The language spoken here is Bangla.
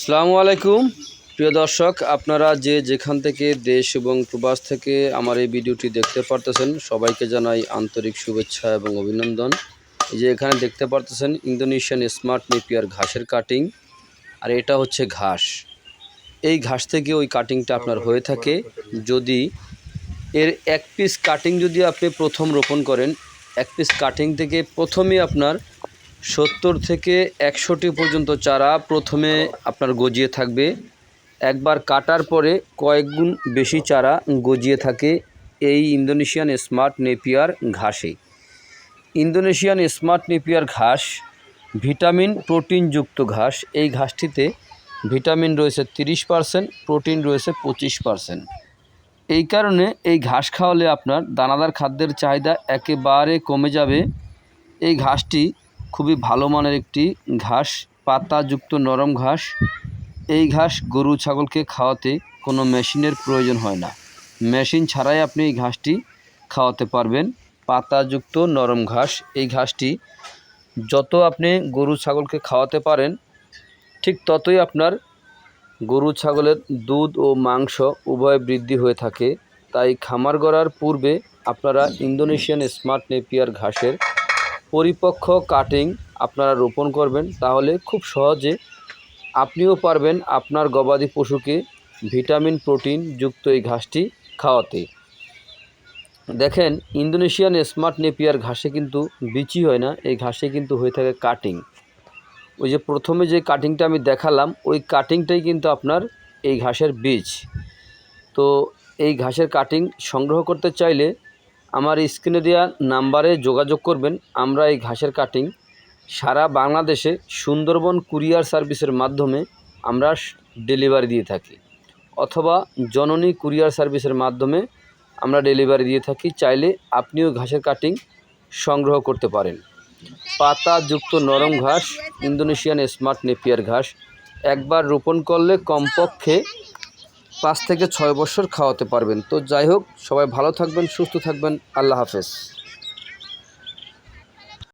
আসসালামু আলাইকুম। প্রিয় দর্শক, আপনারা যে যেখান থেকে দেশ এবং প্রবাস থেকে আমার এই ভিডিওটি দেখতে পারতেছেন, সবাইকে জানাই আন্তরিক শুভেচ্ছা এবং অভিনন্দন। এই যে এখানে দেখতে পারতেছেন, ইন্দোনেশিয়ান স্মার্ট নেপিয়ার ঘাসের কাটিং, আর এটা হচ্ছে ঘাস। এই ঘাস থেকে ওই কাটিংটা আপনার হয়ে থাকে। যদি এর এক পিস কাটিং যদি আপনি প্রথম রোপণ করেন, এক পিস কাটিং থেকে প্রথমে আপনার সত্তর থেকে একশোটি পর্যন্ত চারা প্রথমে আপনার গজিয়ে থাকবে। একবার কাটার পরে কয়েক গুণ বেশি চারা গজিয়ে থাকে এই ইন্দোনেশিয়ান স্মার্ট নেপিয়ার ঘাসে। ইন্দোনেশিয়ান স্মার্ট নেপিয়ার ঘাস ভিটামিন প্রোটিনযুক্ত ঘাস। এই ঘাসটিতে ভিটামিন রয়েছে তিরিশ পারসেন্ট, প্রোটিন রয়েছে পঁচিশ পারসেন্ট। এই কারণে এই ঘাস খাওয়ালে আপনার দানাদার খাদ্যের চাহিদা একেবারে কমে যাবে। এই ঘাসটি খুবই ভালো মানের একটি ঘাস, পাতাযুক্ত নরম ঘাস। এই ঘাস গরু, ছাগলকে খাওয়াতে কোনো মেশিনের প্রয়োজন হয় না। মেশিন ছাড়াই আপনি এই ঘাসটি খাওয়াতে পারবেন। পাতাযুক্ত নরম ঘাস, এই ঘাসটি যত আপনি গরু, ছাগলকে খাওয়াতে পারেন, ঠিক ততই আপনার গরু, ছাগলের দুধ ও মাংস উভয় বৃদ্ধি হয়ে থাকে। তাই খামার গড়ার পূর্বে আপনারা ইন্দোনেশিয়ান স্মার্ট নেপিয়ার ঘাসের পরিপক্ক কাটিং আপনারা রোপণ করবেন, তাহলে খুব সহজে আপনিও পারবেন আপনার গবাদি পশুকে ভিটামিন প্রোটিন যুক্ত এই ঘাসটি খাওয়াতে। দেখেন ইন্দোনেশিয়ান স্মার্ট নেপিয়ার ঘাসে কিন্তু বিচি হয় না, এই ঘাসে কিন্তু হয়ে থাকে কাটিং ওই যে প্রথমে যে কাটিংটা আমি দেখালাম, ওই কাটিংটাই কিন্তু আপনার এই ঘাসের বীজ। তো এই ঘাসের কাটিং সংগ্রহ করতে চাইলে আমার স্ক্রিনে দেওয়া নাম্বারে যোগাযোগ করবেন। আমরা এই ঘাসের কাটিং সারা বাংলাদেশে সুন্দরবন কুরিয়ার সার্ভিসের মাধ্যমে আমরা ডেলিভারি দিয়ে থাকি। অথবা জননী কুরিয়ার সার্ভিসের মাধ্যমে আমরা ডেলিভারি দিয়ে থাকি। চাইলে আপনিও ঘাসের কাটিং সংগ্রহ করতে পারেন। পাতাযুক্ত নরম ঘাস, ইন্দোনেশিয়ান স্মার্ট নেপিয়ার ঘাস, একবার রোপণ করলে কমপক্ষে পাঁচ থেকে ছয় বছর খাওয়াতে পারবেন। তো যাই হোক, সবাই ভালো থাকবেন, সুস্থ থাকবেন। আল্লাহ হাফেজ।